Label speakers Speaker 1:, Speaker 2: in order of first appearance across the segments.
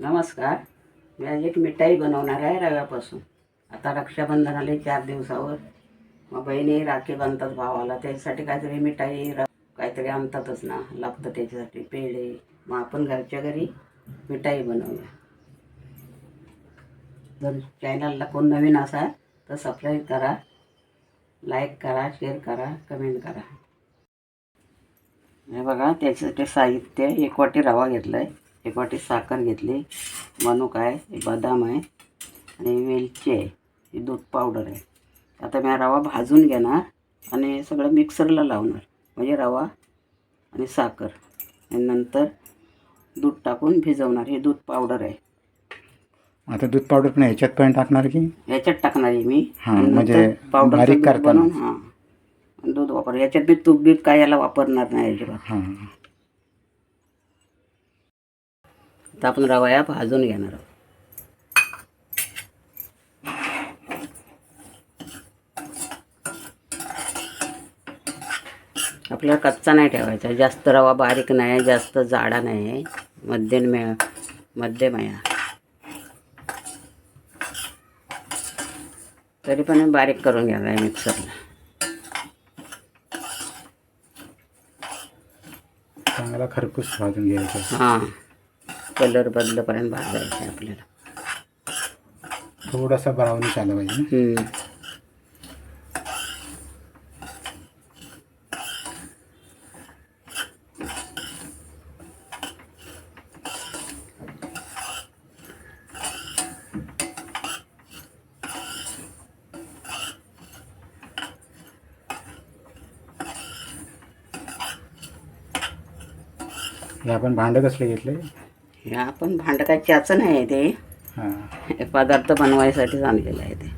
Speaker 1: नमस्कार. मी आज एक मिठाई बनवणार आहे रव्यापासून. आता रक्षाबंधन आले चार दिवसावर मग बहिणी राखी बांधतात भावाला. त्याच्यासाठी काहीतरी मिठाई र काहीतरी आणतातच ना. लागतं त्याच्यासाठी पेढे. मग आपण घरच्या घरी मिठाई बनवूया. जर चॅनलला कोण नवीन असाल तर सबस्क्राईब करा लाईक करा शेअर करा कमेंट करा. हे बघा त्याच्यासाठी साहित्य एक वाटी रवा घेतला आहे एक वाटी साखर घेतली. मनुक आहे बदाम आहे आणि वेलची आहे. ही दूध पावडर आहे. आता मी रवा भाजून घेणार आणि सगळं मिक्सरला लावणार. म्हणजे रवा आणि साखर. आणि नंतर दूध टाकून भिजवणार. हे दूध पावडर आहे.
Speaker 2: आता दूध पावडर पण ह्याच्यात पण टाकणार की?
Speaker 1: याच्यात टाकणार आहे मी.
Speaker 2: हां,
Speaker 1: आणि नंतर
Speaker 2: म्हणजे
Speaker 1: पावडरचं
Speaker 2: बारीक
Speaker 1: दूध
Speaker 2: करताना.
Speaker 1: बनवून हां. दूध वापर. याच्यात मी तूप बीत काय याला वापरणार नाही अजिबात.
Speaker 2: हां.
Speaker 1: आता आपण रवा या भाजून घेणार आहोत. आपल्याला कच्चा नाही ठेवायचा जास्त रवा बारीक नाही जास्त जाडा नाही आहे मध्यम मध्यम आहे. तरी पण बारीक करून घ्यायला आहे मिक्सरला.
Speaker 2: चांगला खरपूस भाजून घ्यायचं.
Speaker 1: हां. कलर बदलपर्यंत भाजायचं आहे आपल्याला.
Speaker 2: थोडासा ब्राऊनिश आला पाहिजे
Speaker 1: हम्म.
Speaker 2: हे आपण भांडं कसले घेतले?
Speaker 1: आपण भांडं काय त्याचं नाही आहे ते. पदार्थ बनवायसाठीच आणलेलं आहे ते.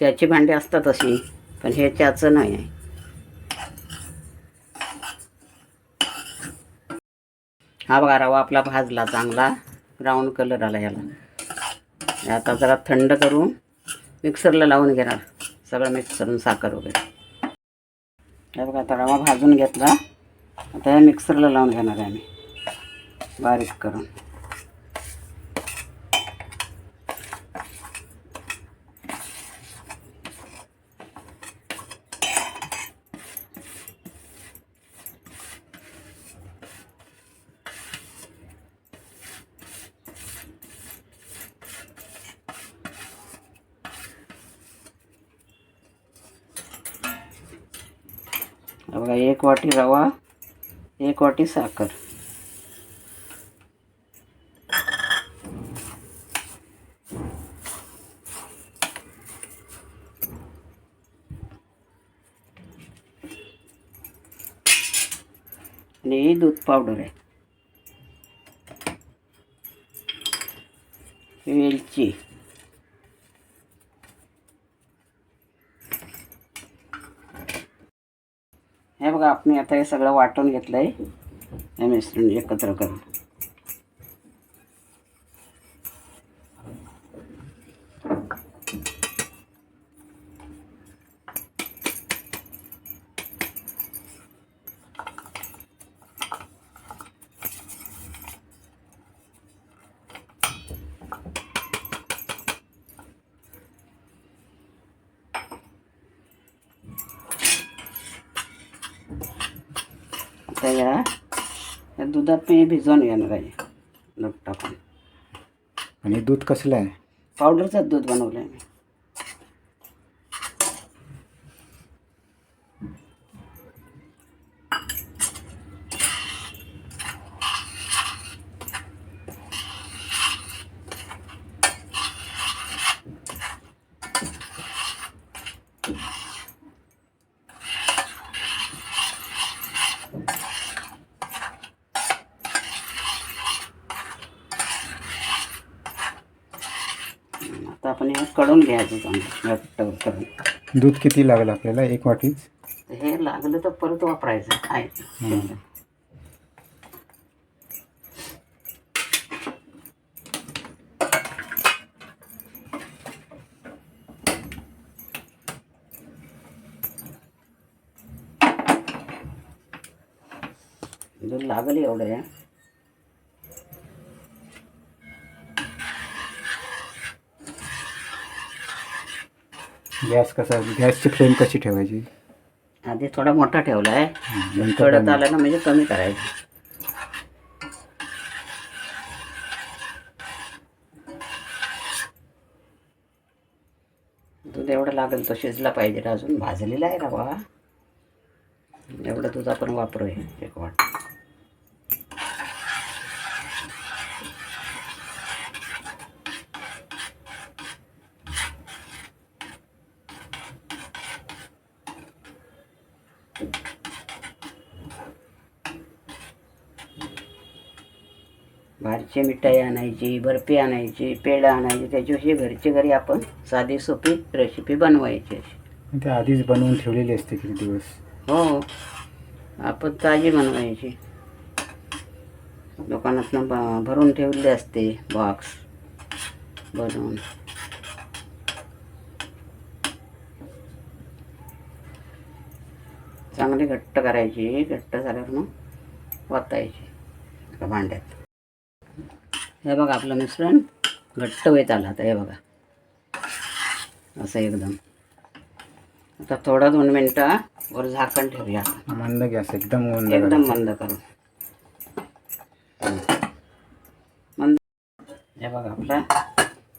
Speaker 1: त्याची भांडी असतात अशी पण हे त्याचं नाही आहे. हा बघा रवा आपला भाजला चांगला. ब्राऊन कलर आला याला आता जरा थंड करून मिक्सरला लावून घेणार. सगळं मिक्स करून साखर वगैरे. हे बघा आता रवा भाजून घेतला. आता हे मिक्सरला लावून घेणार आहे आम्ही बारीक करून. बघा एक वाटी रवा एक वाटी साखर। ही दूध पावडर आहे। वेलची। हे बघा आपण आता हे सगळं वाटून घेतलं आहे हे मिश्रण एकत्र करून. आता या या दुधात मी भिजवून घेणार आहे. दूध टाकून
Speaker 2: आणि दूध कसलं आहे?
Speaker 1: पावडरचं दूध बनवलं आहे मी आता आपण हे कडून घ्यायचं चांगलं घट्ट करून.
Speaker 2: दूध किती लागलं आपल्याला? एक वाटीच
Speaker 1: हे लागलं तर परत वापरायचं आहे.
Speaker 2: हं.
Speaker 1: दूध लागलं एवढं
Speaker 2: गॅस कसा गॅसची फ्लेम कशी ठेवायची?
Speaker 1: आधी थोडा मोठा ठेवला आहे कडत आला ना म्हणजे कमी करायचं. दूध एवढं लागेल तो शिजला पाहिजे अजून भाजलेला आहे रवा. एवढं दूध आपण वापरूया एक वाट. बाहेरची मिठाई आणायची बर्फी आणायची पेढा आणायची त्याच्याविषयी घरची घरी आपण साधी सोपी रेसिपी बनवायची अशी.
Speaker 2: ते आधीच बनवून ठेवलेली असते किती दिवस?
Speaker 1: हो. आपण ताजी बनवायची. दुकानातनं ब भरून ठेवली असते बॉक्स बनवून. चांगली घट्ट करायची घट्ट झाल्यावर मग वातायची एका भांड्यात. हे बघा आपलं मिश्रण घट्ट होत आलं आता हे बघा. असं एकदम. आता थोडा दोन मिनटं वर झाकण ठेवूया.
Speaker 2: मंद गॅस एकदम मंद
Speaker 1: एकदम. मंद करून. मंद हे बघा आपला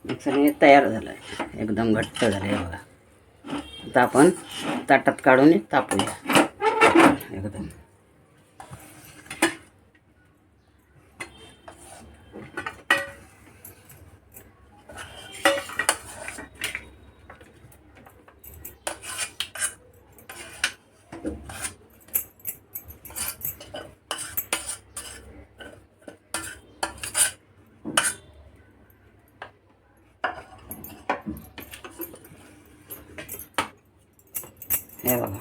Speaker 1: मिक्सर हे तयार झालं आहे एकदम घट्ट झालं हे बघा. आता आपण ताटात काढून तापूया. एकदम. हे बघा.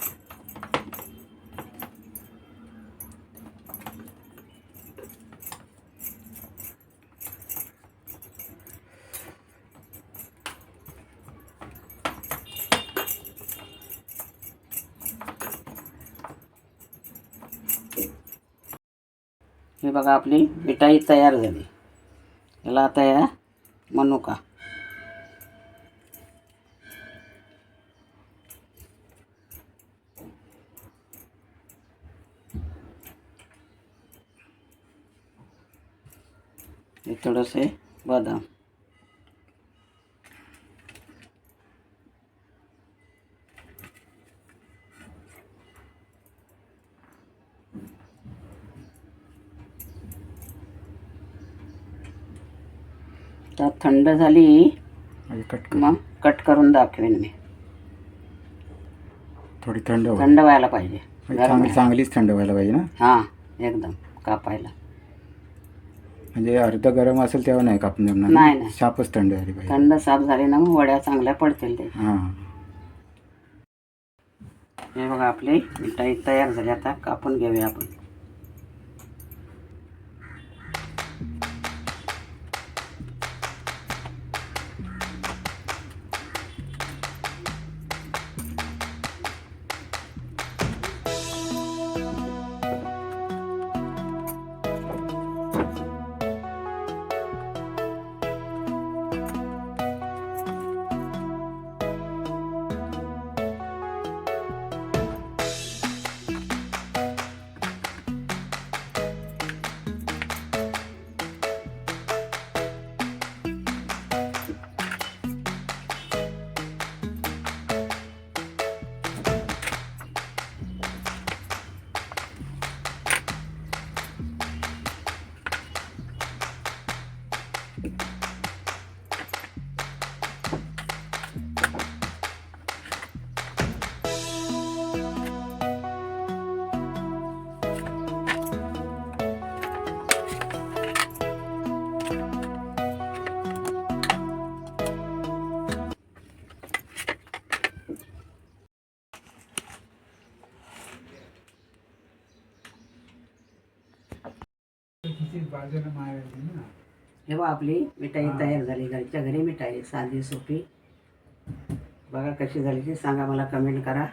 Speaker 1: हे बघा आपली मिठाई तयार झाली. याला आता या मनुका. हे थोडंसे बदाम. तर थंड झाली
Speaker 2: म्हणजे कट.
Speaker 1: मग कट करून दाखवेन मी.
Speaker 2: थोडी थंड.
Speaker 1: थंड व्हायला पाहिजे.
Speaker 2: म्हणजे चांगली चांगलीच थंड व्हायला पाहिजे ना?
Speaker 1: हां एकदम कापायला.
Speaker 2: म्हणजे अर्ध गरम असेल तेव्हा नाही कापून जमणार ना?
Speaker 1: नाही, नाही.
Speaker 2: शापच थंड झाली पाहिजे.
Speaker 1: थंड साफ झाली ना मग वड्या चांगल्या पडतील ते.
Speaker 2: हां.
Speaker 1: हे बघा आपली मिठाई तयार झाली. आता कापून घेऊया आपण. हे बघा आपली मिठाई तयार झाली. घरच्या घरी मिठाई साधी सोपी. बघा कशी झाली ती सांगा मला कमेंट करा.